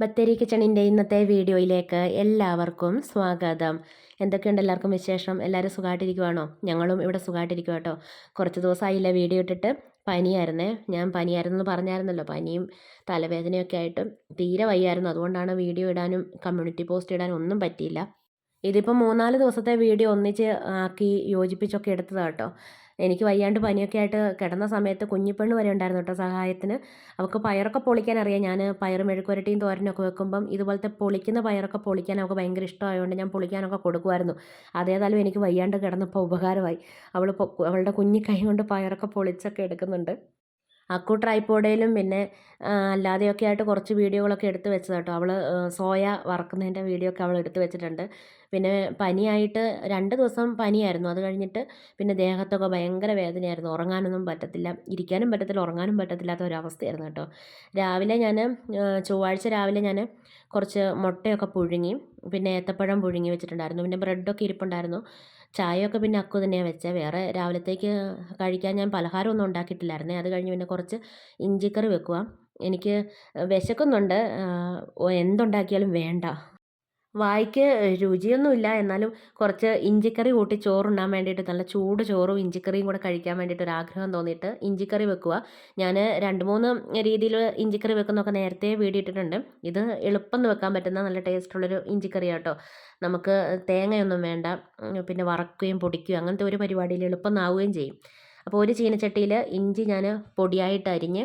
ബത്തേരി കിച്ചണിന്റെ ഇന്നത്തെ വീഡിയോയിലേക്ക് എല്ലാവർക്കും സ്വാഗതം. എന്തൊക്കെയുണ്ട് എല്ലാവർക്കും വിശേഷം? എല്ലാവരും സുഖമായിട്ടിരിക്കുവാണോ? ഞങ്ങളും ഇവിടെ സുഖമായിട്ടിരിക്കും കേട്ടോ. കുറച്ച് ദിവസമായില്ല വീഡിയോ ഇട്ടിട്ട്. പനിയായിരുന്നേ. ഞാൻ പനിയായിരുന്നു എന്ന് പറഞ്ഞായിരുന്നല്ലോ. പനിയും തലവേദനയൊക്കെ ആയിട്ട് തീരെ വയ്യായിരുന്നു. അതുകൊണ്ടാണ് വീഡിയോ ഇടാനും കമ്മ്യൂണിറ്റി പോസ്റ്റ് ഇടാനും ഒന്നും പറ്റിയില്ല. ഇതിപ്പോൾ മൂന്നാൽ ദിവസത്തെ വീഡിയോ ഒന്നിച്ച് ആക്കി യോജിപ്പിച്ചൊക്കെ എടുത്തതാണ് കേട്ടോ. എനിക്ക് വയ്യാണ്ട് പനിയൊക്കെ ആയിട്ട് കിടന്ന സമയത്ത് കുഞ്ഞിപ്പെണ്ണ് വരെ ഉണ്ടായിരുന്നു കേട്ടോ സഹായത്തിന്. അവൾക്ക് പയറൊക്കെ പൊളിക്കാൻ അറിയാം. ഞാൻ പയർ മെഴുക്കുരട്ടിയും തോരനൊക്കെ വെക്കുമ്പം ഇതുപോലത്തെ പൊളിക്കുന്ന പയറൊക്കെ പൊളിക്കാൻ അവൾക്ക് ഭയങ്കര ഇഷ്ടമായതുകൊണ്ട് ഞാൻ പൊളിക്കാനൊക്കെ കൊടുക്കുമായിരുന്നു. അതേതായാലും എനിക്ക് വയ്യാണ്ട് കിടന്നപ്പോൾ ഉപകാരമായി. അവൾ അവളുടെ കുഞ്ഞി കൈ കൊണ്ട് പയറൊക്കെ പൊളിച്ചൊക്കെ എടുക്കുന്നുണ്ട്. അക്കു ട്രൈപ്പോഡയിലും പിന്നെ അല്ലാതെയൊക്കെ ആയിട്ട് കുറച്ച് വീഡിയോകളൊക്കെ എടുത്ത് വെച്ചത് കേട്ടോ അവൾ സോയ വറക്കുന്നതിന്റെ വീഡിയോ ഒക്കെ അവൾ എടുത്ത് വെച്ചിട്ടുണ്ട്. പിന്നെ പനിയായിട്ട് രണ്ട് ദിവസം പനിയായിരുന്നു. അത് കഴിഞ്ഞിട്ട് പിന്നെ ദേഹത്തൊക്കെ ഭയങ്കര വേദനയായിരുന്നു. ഉറങ്ങാനൊന്നും പറ്റത്തില്ല. ഇരിക്കാനും പറ്റത്തില്ല. ഉറങ്ങാനും പറ്റത്തില്ലാത്ത ഒരവസ്ഥയായിരുന്നു കേട്ടോ രാവിലെ ഞാൻ ചൊവ്വാഴ്ച രാവിലെ ഞാൻ കുറച്ച് മുട്ടയൊക്കെ പുഴുങ്ങി പിന്നെ ഏത്തപ്പഴം പുഴുങ്ങി വെച്ചിട്ടുണ്ടായിരുന്നു. പിന്നെ ബ്രെഡൊക്കെ ഇരിപ്പുണ്ടായിരുന്നു. ചായയൊക്കെ പിന്നെ അക്കു തന്നെയാണ് വെച്ചത് വേറെ രാവിലത്തേക്ക് കഴിക്കാൻ ഞാൻ പലഹാരമൊന്നും ഉണ്ടാക്കിയിട്ടില്ലായിരുന്നേ. അത് കഴിഞ്ഞ് പിന്നെ കുറച്ച് ഇഞ്ചിക്കറി വെക്കുക എനിക്ക് വിശക്കുന്നുണ്ട്. എന്തുണ്ടാക്കിയാലും വേണ്ട. വായിക്ക് രുചിയൊന്നുമില്ല. എന്നാലും കുറച്ച് ഇഞ്ചിക്കറി കൂട്ടി ചോറുണ്ണാൻ വേണ്ടിയിട്ട് നല്ല ചൂട് ചോറും ഇഞ്ചിക്കറിയും കൂടെ കഴിക്കാൻ വേണ്ടിയിട്ട് ഒരു ആഗ്രഹം തോന്നിയിട്ട് ഇഞ്ചിക്കറി വെക്കുക ഞാൻ രണ്ട് മൂന്ന് രീതിയിൽ ഇഞ്ചിക്കറി വെക്കുന്നൊക്കെ നേരത്തെ വീടിയിട്ടിട്ടുണ്ട്. ഇത് എളുപ്പം വെക്കാൻ പറ്റുന്ന നല്ല ടേസ്റ്റുള്ളൊരു ഇഞ്ചിക്കറി കേട്ടോ. നമുക്ക് തേങ്ങയൊന്നും വേണ്ട. പിന്നെ വറക്കുകയും പൊടിക്കുകയും അങ്ങനത്തെ ഒരു പരിപാടിയിൽ എളുപ്പം ആവുകയും ചെയ്യും. അപ്പോൾ ഒരു ചീനച്ചട്ടിയിൽ ഇഞ്ചി ഞാൻ പൊടിയായിട്ട് അരിഞ്ഞ്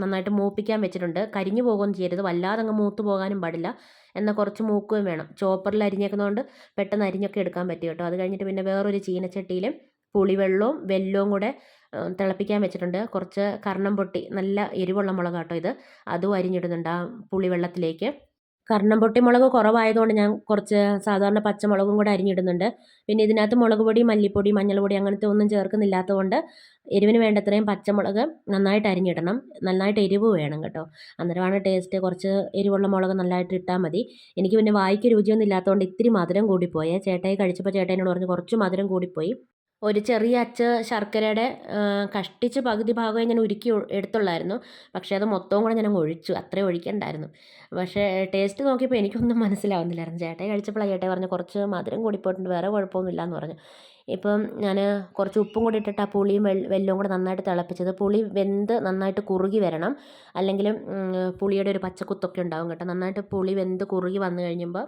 നന്നായിട്ട് മൂപ്പിക്കാൻ വെച്ചിട്ടുണ്ട്. കരിഞ്ഞു പോകുകയും ചെയ്യരുത്. വല്ലാതെ അങ്ങ് മൂത്ത് പോകാനും പാടില്ല. എന്നാൽ കുറച്ച് മൂക്കുകയും വേണം. ചോപ്പറിൽ അരിഞ്ഞേക്കുന്നതുകൊണ്ട് പെട്ടെന്ന് അരിഞ്ഞൊക്കെ എടുക്കാൻ പറ്റും കേട്ടോ. അത് കഴിഞ്ഞിട്ട് പിന്നെ വേറൊരു ചീനച്ചട്ടിയിൽ പുളിവെള്ളവും വെല്ലവും കൂടെ തിളപ്പിക്കാൻ വെച്ചിട്ടുണ്ട്. കുറച്ച് കർണം പൊട്ടി നല്ല എരിവുള്ള മുളകാട്ടോ ഇത്. അതും അരിഞ്ഞിടുന്നുണ്ട് ആ പുളിവെള്ളത്തിലേക്ക്. കർണം പൊട്ടി മുളക് കുറവായതുകൊണ്ട് ഞാൻ കുറച്ച് സാധാരണ പച്ചമുളകും കൂടെ അരിഞ്ഞിടുന്നുണ്ട്. പിന്നെ ഇതിനകത്ത് മുളക് പൊടി മല്ലിപ്പൊടി മഞ്ഞൾപ്പൊടി അങ്ങനത്തെ ഒന്നും ചേർക്കുന്നില്ലാത്തതുകൊണ്ട് എരിവിന് വേണ്ടത്രയും പച്ചമുളക് നന്നായിട്ട് അരിഞ്ഞിടണം. നന്നായിട്ട് എരിവ് വേണം കേട്ടോ. അന്നേരമാണ് ടേസ്റ്റ് കുറച്ച് എരിവുള്ള മുളക് നന്നായിട്ട് ഇട്ടാൽ മതി. എനിക്ക് പിന്നെ വായിക്ക് രുചിയൊന്നും ഇല്ലാത്തതുകൊണ്ട് ഇത്തിരി മധുരം കൂടിപ്പോയേ. ചേട്ടായി കഴിച്ചപ്പോൾ ചേട്ടായിനോട് പറഞ്ഞു കുറച്ച് മധുരം കൂടിപ്പോയി. ഒരു ചെറിയ അച്ച ശർക്കരയുടെ കഷ്ടിച്ച് പകുതി ഭാഗമേ ഞാൻ ഉരുക്കി എടുത്തുള്ളായിരുന്നു. പക്ഷേ അത് മൊത്തവും കൂടെ ഞാൻ ഒഴിച്ചു. അത്രയും ഒഴിക്കണ്ടായിരുന്നു. പക്ഷേ ടേസ്റ്റ് നോക്കിയപ്പോൾ എനിക്കൊന്നും മനസ്സിലാവുന്നില്ലായിരുന്നു. ചേട്ടായി കഴിച്ചപ്പോഴാണ് ചേട്ടായി പറഞ്ഞു കുറച്ച് മധുരം കൂടിപ്പോയിട്ടുണ്ട്. വേറെ കുഴപ്പമൊന്നുമില്ല എന്ന് പറഞ്ഞു. ഇപ്പം ഞാൻ കുറച്ച് ഉപ്പും കൂടി ഇട്ടിട്ട് ആ പുളിയും വെല്ലവും കൂടെ നന്നായിട്ട് തിളപ്പിച്ചത്. പുളി വെന്ത് നന്നായിട്ട് കുറുകി വരണം. അല്ലെങ്കിൽ പുളിയുടെ ഒരു പച്ചക്കുത്തൊക്കെ ഉണ്ടാവും കേട്ടോ. നന്നായിട്ട് പുളി വെന്ത് കുറുകി വന്നു കഴിയുമ്പോൾ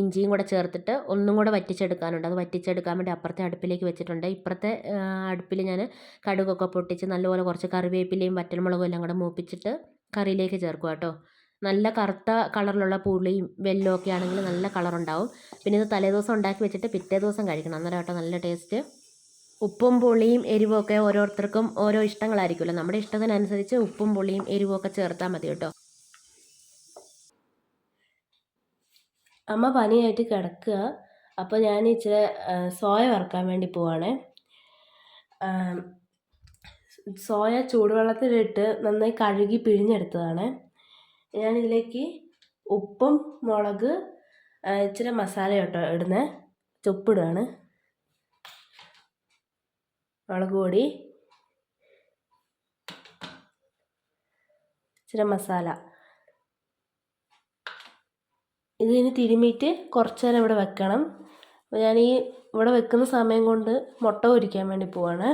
ഇഞ്ചിയും കൂടെ ചേർത്തിട്ട് ഒന്നും കൂടെ വറ്റിച്ചെടുക്കാനുണ്ട്. അത് വറ്റിച്ചെടുക്കാൻ വേണ്ടി അപ്പുറത്തെ അടുപ്പിലേക്ക് വെച്ചിട്ടുണ്ട്. ഇപ്പുറത്തെ അടുപ്പിൽ ഞാൻ കടുകൊക്കെ പൊട്ടിച്ച് നല്ലപോലെ കുറച്ച് കറിവേപ്പിലയും വറ്റൽമുളകും എല്ലാം കൂടെ മൂപ്പിച്ചിട്ട് കറിയിലേക്ക് ചേർക്കുക കേട്ടോ. നല്ല കറുത്ത കളറിലുള്ള പുളിയും വെല്ലവും ഒക്കെ ആണെങ്കിൽ നല്ല കളറുണ്ടാവും പിന്നെ ഇത് തലേദിവസം ഉണ്ടാക്കി വെച്ചിട്ട് പിറ്റേ ദിവസം കഴിക്കണം. അന്നേരം കേട്ടോ നല്ല ടേസ്റ്റ് ഉപ്പും പുളിയും എരിവും ഒക്കെ ഓരോരുത്തർക്കും ഓരോ ഇഷ്ടങ്ങളായിരിക്കുമല്ലോ. നമ്മുടെ ഇഷ്ടത്തിനനുസരിച്ച് ഉപ്പും പുളിയും എരിവും ഒക്കെ ചേർത്താൽ മതി കേട്ടോ. അമ്മ പനിയായിട്ട് കിടക്കുക. അപ്പോൾ ഞാൻ ഇച്ചിരി സോയ വറുക്കാൻ വേണ്ടി പോവാണേ. സോയ ചൂടുവെള്ളത്തിലിട്ട് നന്നായി കഴുകി പിഴിഞ്ഞെടുത്തതാണ്. ഞാനിതിലേക്ക് ഉപ്പും മുളക് ഇച്ചിരി മസാല കേട്ടോ ഇടുന്നത് ചുപ്പിടുകയാണ് മുളക് പൊടി. ഇച്ചിരി മസാല. ഇതിന് തിരുമ്മിയിട്ട് കുറച്ച് നേരം ഇവിടെ വെക്കണം. അപ്പോൾ ഞാൻ ഈ ഇവിടെ വെക്കുന്ന സമയം കൊണ്ട് മുട്ട പൊരിക്കാൻ വേണ്ടി പോവാണ്.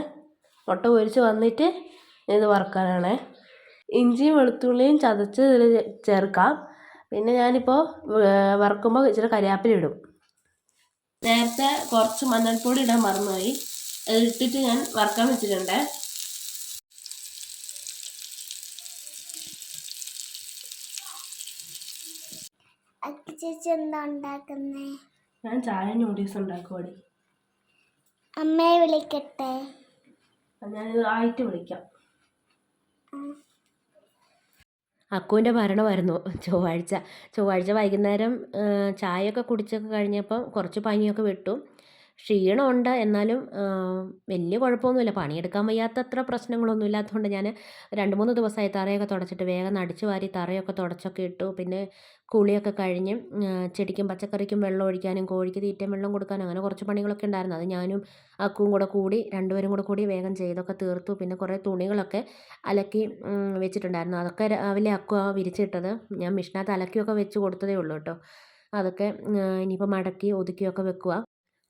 മുട്ട പൊരിച്ച് വന്നിട്ട് ഇത് വറുക്കാനാണേ. ഇഞ്ചിയും വെളുത്തുള്ളിയും ചതച്ച് ഇതിൽ ചേർക്കാം. പിന്നെ ഞാനിപ്പോൾ വറുക്കുമ്പോൾ ഇച്ചിരി കരിയാപ്പിലിടും നേരത്തെ കുറച്ച് മഞ്ഞൾപ്പൊടി ഇടാൻ മറന്നുപോയി. അത് ഇട്ടിട്ട് ഞാൻ വറുക്കാൻ വെച്ചിട്ടുണ്ട്. ചേച്ചി എന്താ ഉണ്ടാക്കുന്നേ? ഞാൻ ചായ നൂഡിൽസ് ഉണ്ടാക്കുവാടി അമ്മയെ വിളിക്കട്ടെ? ഞാനിത് ആയിട്ട് വിളിക്കാം. അക്കുവിന്റെ മരണമായിരുന്നു ചൊവ്വാഴ്ച. ചൊവ്വാഴ്ച വൈകുന്നേരം ചായയൊക്കെ കുടിച്ചൊക്കെ കഴിഞ്ഞപ്പം കുറച്ച് പനിയൊക്കെ വിട്ടു. ക്ഷീണമുണ്ട്. എന്നാലും വലിയ കുഴപ്പമൊന്നുമില്ല. പണിയെടുക്കാൻ വയ്യാത്തത്ര പ്രശ്നങ്ങളൊന്നും ഇല്ലാത്തതുകൊണ്ട് ഞാൻ രണ്ട് മൂന്ന് ദിവസമായി തറയൊക്കെ തുടച്ചിട്ട് വേഗം അടിച്ചു വാരി തറയൊക്കെ തുടച്ചൊക്കെ ഇട്ടു. പിന്നെ കുളിയൊക്കെ കഴിഞ്ഞ് ചെടിക്കും പച്ചക്കറിക്കും വെള്ളം ഒഴിക്കാനും കോഴിക്ക് തീറ്റയും വെള്ളം കൊടുക്കാനും അങ്ങനെ കുറച്ച് പണികളൊക്കെ ഉണ്ടായിരുന്നു. അത് ഞാനും അക്കുവും കൂടെ കൂടി രണ്ടുപേരും കൂടെ കൂടി വേഗം ചെയ്തൊക്കെ തീർത്തു. പിന്നെ കുറേ തുണികളൊക്കെ അലക്കി വെച്ചിട്ടുണ്ടായിരുന്നു. അതൊക്കെ രാവിലെ അക്കു വിരിച്ചിട്ടത്. ഞാൻ മിഷനകത്ത് അലക്കിയൊക്കെ വെച്ച് കൊടുത്തതേ ഉള്ളൂ കേട്ടോ. അതൊക്കെ ഇനിയിപ്പോൾ മടക്കി ഒതുക്കിയൊക്കെ വെക്കുക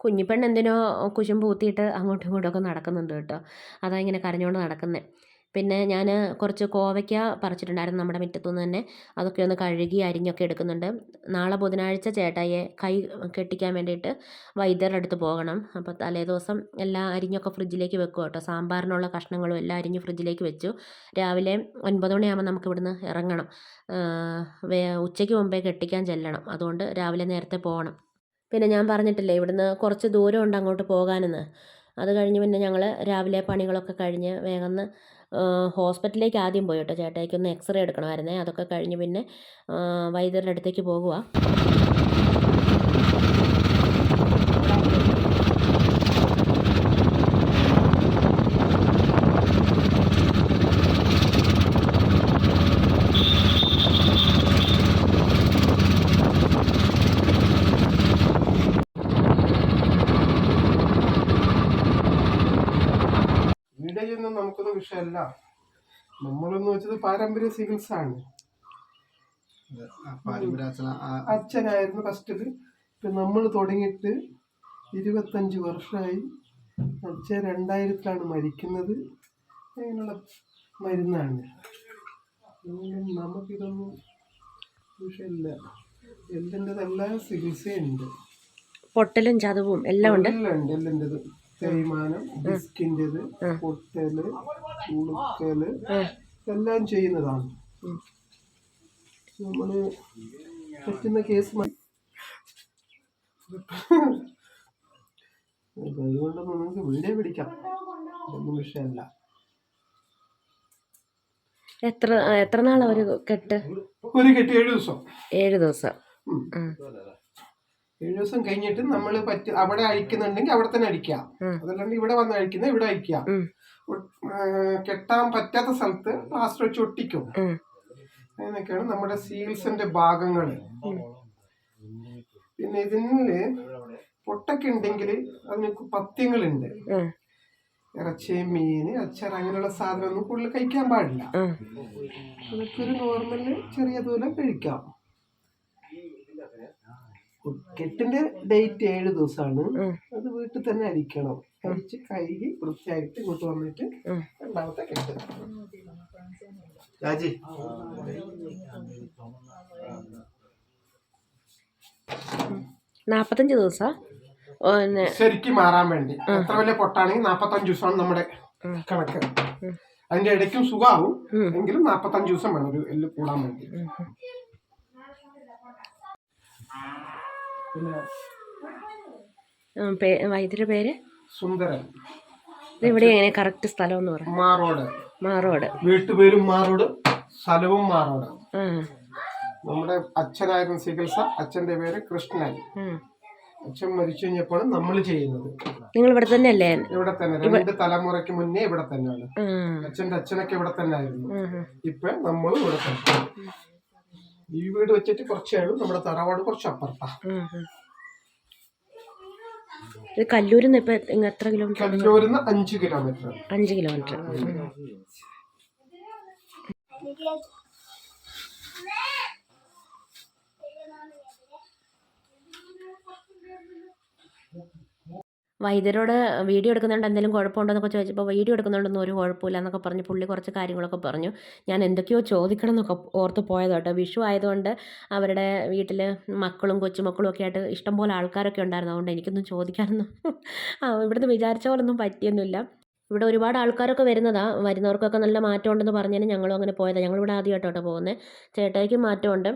കുഞ്ഞിപ്പെണ്ണ് എന്തിനോ കുശും പൂത്തിയിട്ട് അങ്ങോട്ടും ഇങ്ങോട്ടൊക്കെ നടക്കുന്നുണ്ട് കേട്ടോ. അതാ ഇങ്ങനെ കരഞ്ഞുകൊണ്ട് നടക്കുന്നത് പിന്നെ ഞാൻ കുറച്ച് കോവയ്ക്ക പറിച്ചിട്ടുണ്ടായിരുന്നു നമ്മുടെ മുറ്റത്തുനിന്ന് തന്നെ. അതൊക്കെ ഒന്ന് കഴുകി അരിഞ്ഞൊക്കെ എടുക്കുന്നുണ്ട്. നാളെ ബുധനാഴ്ച ചേട്ടായിയെ കൈ കെട്ടിക്കാൻ വേണ്ടിയിട്ട് വൈദ്യരുടെ അടുത്ത് പോകണം. അപ്പോൾ തലേദിവസം എല്ലാ അരിഞ്ഞൊക്കെ ഫ്രിഡ്ജിലേക്ക് വെക്കും കേട്ടോ. സാമ്പാറിനുള്ള കഷ്ണങ്ങളും എല്ലാം അരിഞ്ഞ് ഫ്രിഡ്ജിലേക്ക് വെച്ചു. രാവിലെ ഒൻപത് മണിയാകുമ്പോൾ നമുക്ക് ഇവിടുന്ന് ഇറങ്ങണം. ഉച്ചയ്ക്ക് മുമ്പേ കെട്ടിക്കാൻ ചെല്ലണം. അതുകൊണ്ട് രാവിലെ നേരത്തെ പോകണം. പിന്നെ ഞാൻ പറഞ്ഞിട്ടില്ലേ ഇവിടുന്ന് കുറച്ച് ദൂരമുണ്ട് അങ്ങോട്ട് പോകാനെന്ന്. അത് കഴിഞ്ഞ് പിന്നെ ഞങ്ങൾ രാവിലെ പണികളൊക്കെ കഴിഞ്ഞ് വേഗം ഹോസ്പിറ്റലിലേക്ക് ആദ്യം പോയി കേട്ടോ. ചേട്ടായിക്ക് ഒന്ന് എക്സ്റേ എടുക്കണമായിരുന്നേ. അതൊക്കെ കഴിഞ്ഞ് പിന്നെ വൈദ്യരുടെ അടുത്തേക്ക് പോകുക വീടൊന്നും നമുക്കൊന്നും വിഷയമല്ല. നമ്മളെന്ന് വെച്ചത് പാരമ്പര്യ ചികിത്സ ആണ് അച്ഛനായിരുന്നു ഫസ്റ്റിൽ ഇപ്പൊ നമ്മൾ തുടങ്ങിയിട്ട് ഇരുപത്തഞ്ച് വർഷമായി അച്ഛൻ രണ്ടായിരത്തിലാണ് മരിക്കുന്നത്. അങ്ങനെയുള്ള മരുന്നാണ്. നമുക്കിതൊന്നും വിഷയമില്ല. എല്ലിന്റെതെല്ലാം ചികിത്സയുണ്ട്. പൊട്ടലും ചതവും എല്ലാം ഉണ്ട്. എല്ലാം ഉണ്ട് എല്ലിന്റെത് തേയ്മാനം ഡിസ്കിന്റെത് പൊട്ടൽ ഉളുക്കൽ എല്ലാം ചെയ്യുന്നതാണ്. നമ്മൾ പറ്റുന്ന കേസ് അതുകൊണ്ടൊന്നും നമുക്ക് വീഡിയോ പിടിക്കാം. ഒന്നും വിഷയമല്ല. എത്ര എത്ര നാളാ ഒരു കെട്ട്? ഒരു കെട്ട് ഏഴ് ദിവസം. ഏഴ് ദിവസം. ഏഴ് ദിവസം കഴിഞ്ഞിട്ട് നമ്മൾ പറ്റി അവിടെ അഴിക്കുന്നുണ്ടെങ്കിൽ അവിടെ തന്നെ അഴിക്കാം. അതല്ലെങ്കിൽ അതല്ലാണ്ട് ഇവിടെ വന്ന് അഴിക്കുന്ന ഇവിടെ അഴിക്കാം. കെട്ടാൻ പറ്റാത്ത സ്ഥലത്ത് പ്ലാസ്റ്റർ വെച്ച് ഒട്ടിക്കും. അങ്ങനെയൊക്കെയാണ് നമ്മുടെ സീൽസിന്റെ ഭാഗങ്ങൾ പിന്നെ ഇതിന് പൊട്ടൊക്കെ ഉണ്ടെങ്കിൽ അതിന് പത്യങ്ങളുണ്ട്. ഇറച്ചി മീൻ അച്ചാർ അങ്ങനെയുള്ള സാധനമൊന്നും കൂടുതൽ കഴിക്കാൻ പാടില്ല. അതൊക്കെ ഒരു നോർമൽ ചെറിയ ദൂരം കഴിക്കാം. കെട്ടിന്റെ ഡേറ്റ് ഏഴ് ദിവസമാണ്. അത് വീട്ടിൽ തന്നെ അരിക്കണം. അരിച്ച് കഴുകി വൃത്തിയായിട്ട് ഇങ്ങോട്ട് വന്നിട്ട്. രണ്ടാമത്തെ കെട്ട് രാജി. നാപ്പത്തഞ്ച് ദിവസം? ശരിക്കും മാറാൻ വേണ്ടി. എത്ര വലിയ പൊട്ടാണെങ്കിൽ നാപ്പത്തഞ്ച് ദിവസമാണ് നമ്മുടെ കണക്ക്. അതിന്റെ ഇടയ്ക്കും സുഖമാവും. എങ്കിലും നാപ്പത്തഞ്ച് ദിവസം വേണം ഒരു എല്ല് കൂടാൻ വേണ്ടി. ഉം, പേര്? സുന്ദരൻ. ഇവിടെ എങ്ങനെ കറക്റ്റ് സ്ഥലം എന്ന് പറയാം മാറോട്. മാറോട്. വീട്ടുപേരും മാറോട് സ്ഥലവും മാറോട്. നമ്മുടെ അച്ഛനായിരുന്ന ചികിത്സ അച്ഛന്റെ പേര് കൃഷ്ണൻ. അച്ഛൻ മരിച്ചു കഴിഞ്ഞപ്പോൾ നമ്മൾ ചെയ്യുന്നത്. നിങ്ങൾ ഇവിടെ തന്നെ അല്ലേ ഇവിടെ തന്നെ രണ്ട് തലമുറയ്ക്ക് മുന്നേ ഇവിടെ തന്നെയാണ്. അച്ഛന്റെ അച്ഛനൊക്കെ ഇവിടെ തന്നെ ആയിരുന്നു. ഇപ്പൊ നമ്മളും ഇവിടെ തന്നെ. ഈ വീട് വെച്ചിട്ട് കുറച്ചേ ഉള്ളൂ. നമ്മുടെ തറവാട് കുറച്ച് അപ്പുറത്താ. ഇത് കല്ലൂരിൽ നിന്ന് ഇപ്പം എത്ര കിലോമീറ്റർ കല്ലൂരിന്ന് അഞ്ച് കിലോമീറ്റർ അഞ്ച് കിലോമീറ്റർ ഉം. വൈദ്യരോട് വീഡിയോ എടുക്കുന്നുണ്ട് എന്തെങ്കിലും കുഴപ്പമുണ്ടോ എന്നൊക്കെ ചോദിച്ചപ്പോൾ വീഡിയോ എടുക്കുന്നുണ്ടൊന്നും ഒരു കുഴപ്പമില്ല എന്നൊക്കെ പറഞ്ഞ് പുള്ളി കുറച്ച് കാര്യങ്ങളൊക്കെ പറഞ്ഞു. ഞാൻ എന്തൊക്കെയോ ചോദിക്കണം എന്നൊക്കെ ഓർത്ത് പോയത് കേട്ടോ. വിഷു ആയതുകൊണ്ട് അവരുടെ വീട്ടിൽ മക്കളും കൊച്ചുമക്കളും ഒക്കെ ആയിട്ട് ഇഷ്ടംപോലെ ആൾക്കാരൊക്കെ ഉണ്ടായിരുന്നു. അതുകൊണ്ട് എനിക്കൊന്നും ചോദിക്കാനൊന്നും ഇവിടുന്ന് വിചാരിച്ച പോലൊന്നും പറ്റിയൊന്നുമില്ല. ഇവിടെ ഒരുപാട് ആൾക്കാരൊക്കെ വരുന്നതാണ് വരുന്നവർക്കൊക്കെ നല്ല മാറ്റമുണ്ടെന്ന് പറഞ്ഞതിന് ഞങ്ങളും അങ്ങനെ പോയതാണ് ഞങ്ങളിവിടെ ആദ്യമായിട്ടോട്ടോ പോകുന്നത്. ചേട്ടായിക്കും മാറ്റമുണ്ട്.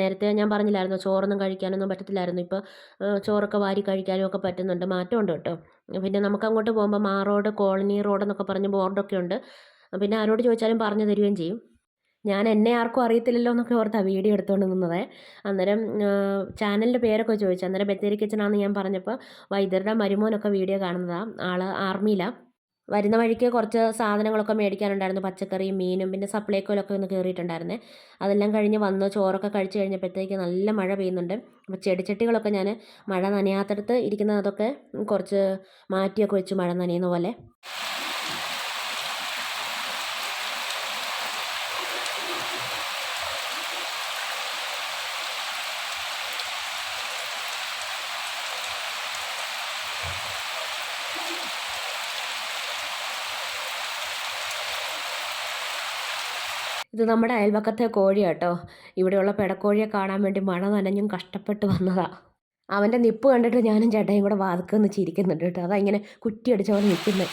നേരത്തെ ഞാൻ പറഞ്ഞില്ലായിരുന്നു? ചോറൊന്നും കഴിക്കാനൊന്നും പറ്റത്തില്ലായിരുന്നു. ഇപ്പോൾ ചോറൊക്കെ വാരി കഴിക്കാനും ഒക്കെ പറ്റുന്നുണ്ട്. മാറ്റമുണ്ട് കേട്ടോ. പിന്നെ നമുക്ക് അങ്ങോട്ട് പോകുമ്പോൾ മാറോഡ് കോളനി റോഡ് എന്നൊക്കെ പറഞ്ഞ് ബോർഡൊക്കെ ഉണ്ട്. പിന്നെ ആരോട് ചോദിച്ചാലും പറഞ്ഞു തരികയും ചെയ്യും. ഞാൻ എന്നെ ആർക്കും അറിയത്തില്ലല്ലോ എന്നൊക്കെ ഓർത്താ വീഡിയോ എടുത്തുകൊണ്ട് നിന്നത്. അന്നേരം ചാനലിന്റെ പേരൊക്കെ ചോദിച്ചു. അന്നേരം ബത്തേരി കിച്ചണാന്ന് ഞാൻ പറഞ്ഞപ്പോൾ വൈദ്യരുടെ മരുമോനൊക്കെ വീഡിയോ കാണുന്നതാണ് ആൾ ആർമിയിലാണ് വരുന്ന വഴിക്ക് കുറച്ച് സാധനങ്ങളൊക്കെ മേടിക്കാനുണ്ടായിരുന്നു. പച്ചക്കറിയും മീനും പിന്നെ സപ്ലൈക്കോലൊക്കെ ഒന്ന് കയറിയിട്ടുണ്ടായിരുന്നേ. അതെല്ലാം കഴിഞ്ഞ് വന്ന് ചോറൊക്കെ കഴിച്ച് കഴിഞ്ഞപ്പോഴത്തേക്ക് നല്ല മഴ പെയ്യുന്നുണ്ട്. അപ്പോൾ ചെടിച്ചട്ടികളൊക്കെ ഞാൻ മഴ നനയാത്തടത്ത് ഇരിക്കുന്ന അതൊക്കെ കുറച്ച് മാറ്റിയൊക്കെ വെച്ചു മഴ നനയുന്ന പോലെ. ഇത് നമ്മുടെ അയൽവക്കത്തെ കോഴിയാട്ടോ ഇവിടെയുള്ള പെടക്കോഴിയെ കാണാൻ വേണ്ടി മഴ നനഞ്ഞും കഷ്ടപ്പെട്ട് വന്നതാണ് അവന്റെ നിപ്പ് കണ്ടിട്ട് ഞാനും ചേട്ടയും കൂടെ വാതുക്കെ ഒന്ന് ചിരിക്കുന്നുണ്ട് കേട്ടോ. അതാ ഇങ്ങനെ കുറ്റി അടിച്ച പോലെ നിൽക്കുന്നത്